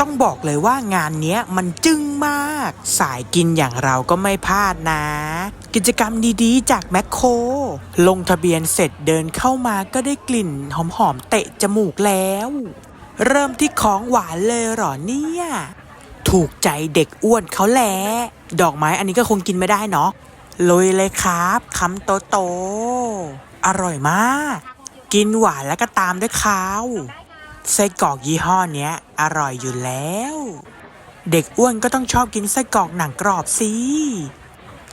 ต้องบอกเลยว่างานนี้มันจึ้งมาก สายกินอย่างเราก็ไม่พลาดนะ กิจกรรมดีๆ จากแมคโคร ลงทะเบียนเสร็จเดินเข้ามาก็ได้กลิ่นหอมๆเตะจมูกแล้ว เริ่มที่ของหวานเลยหรอเนี่ย ถูกใจเด็กอ้วนเขาแหละดอกไม้อันนี้ก็คงกินไม่ได้เนาะลุยเลยครับคำโตโตๆอร่อยมาก กินหวานแล้วก็ตามด้วยข้าว ไส้กรอกยี่ห้อเนี้ย อร่อยอยู่แล้ว เด็กอ้วนก็ต้องชอบกินไส้กรอกหนังกรอบสิ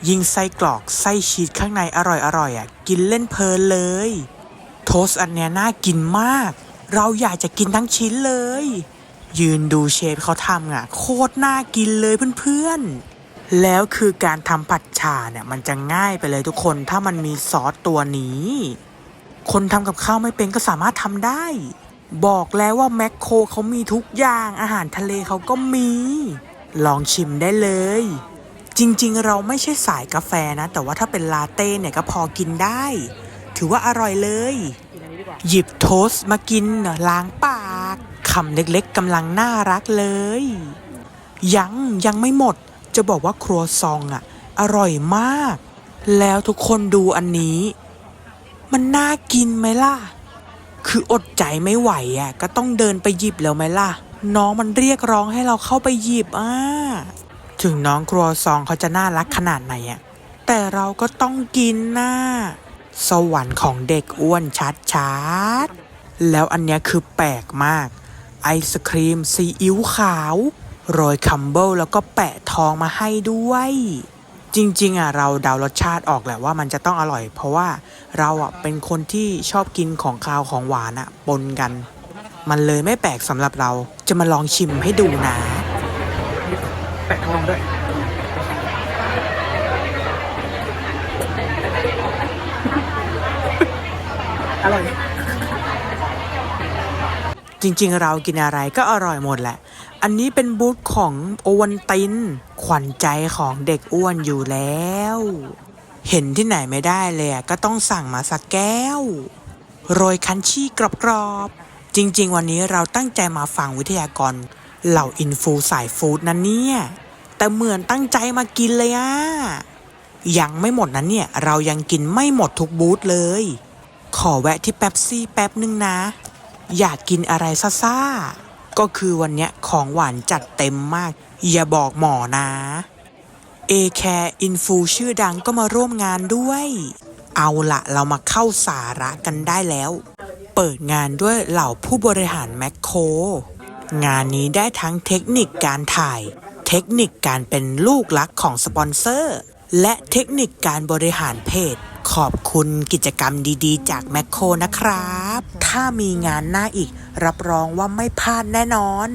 ยิ่งไส้กรอกไส้ชีสข้างในอร่อยอร่อยอะ กินเล่นเพลินเลย โทสอันเนี้ยน่ากินมาก เราอยากจะกินทั้งชิ้นเลย ยืนดูเชฟเขาทำอะ โคตรน่ากินเลยเพื่อนๆ แล้วคือการทำผัดชาเนี่ยมันจะง่ายไปเลยทุกคนถ้ามันมีซอสตัวนี้ คนทำกับข้าวไม่เป็นก็สามารถทำได้ บอกแล้วว่าแมคโครเขามีทุกอย่างอาหารทะเลเขาก็มี ลองชิมได้เลย จริงๆ เราไม่ใช่สายกาแฟนะ แต่ว่าถ้าเป็นลาเต้เนี่ยก็พอกินได้ ถือว่าอร่อยเลย หยิบโทสต์มากินล้างปากคำเล็กๆกำลังน่ารักเลย ยังยังไม่หมดจะบอกว่าครัวซองอะ อร่อยมาก แล้วทุกคนดูอันนี้ มันน่ากินไหมล่ะ คืออดใจไม่ไหวอะ ก็ต้องเดินไปหยิบแล้วไหมล่ะ น้องมันเรียกร้องให้เราเข้าไปหยิบอะถึงน้องครัวซองเขาจะน่ารักขนาดไหนอะ แต่เราก็ต้องกินนะสวรรค์ของเด็กอ้วนชัดชัดแล้วอันเนี้ยคือแปลกมาก ไอศครีมซีอิ๊วขาว โรยคัมเบิลแล้วก็แปะทองมาให้ด้วย จริงๆอะเราเดารสชาติออกแหละว่ามันจะต้องอร่อย เพราะว่าเราอะเป็นคนที่ชอบกินของคาวของหวานอะปนกัน มันเลยไม่แปลกสำหรับเราจะมาลองชิมให้ดูนะแปะทองด้วยอร่อยจริงๆ เรากินอะไรก็อร่อยหมดแหละ อันนี้เป็นบูธของโอวันติน ขวัญใจของเด็กอ้วนอยู่แล้ว เห็นที่ไหนไม่ได้เลยอะก็ต้องสั่งมาสักแก้ว โรยคันชี่กรอบๆ จริงๆ วันนี้เราตั้งใจมาฟังวิทยากร เหล่าอินฟูสายฟู้ดนั้นเนี่ย แต่เหมือนตั้งใจมากินเลยอะยังไม่หมดนั้นเนี่ย เรายังกินไม่หมดทุกบูธเลย ขอแวะที่แป๊บซี่แป๊บนึงนะ อยากกินอะไรซ่าๆ ก็คือวันเนี้ยของหวานจัดเต็มมาก อย่าบอกหมอนะเอแคร์อินฟูชื่อดังก็มาร่วมงานด้วย เอาละเรามาเข้าสาระกันได้แล้ว เปิดงานด้วยเหล่าผู้บริหารแมคโครงานนี้ได้ทั้งเทคนิคการถ่าย เทคนิคการเป็นลูกรักของสปอนเซอร์ และเทคนิคการบริหารเพจ ขอบคุณกิจกรรมดีๆ จากแมคโครนะครับ ถ้ามีงานหน้าอีก รับรองว่าไม่พลาดแน่นอน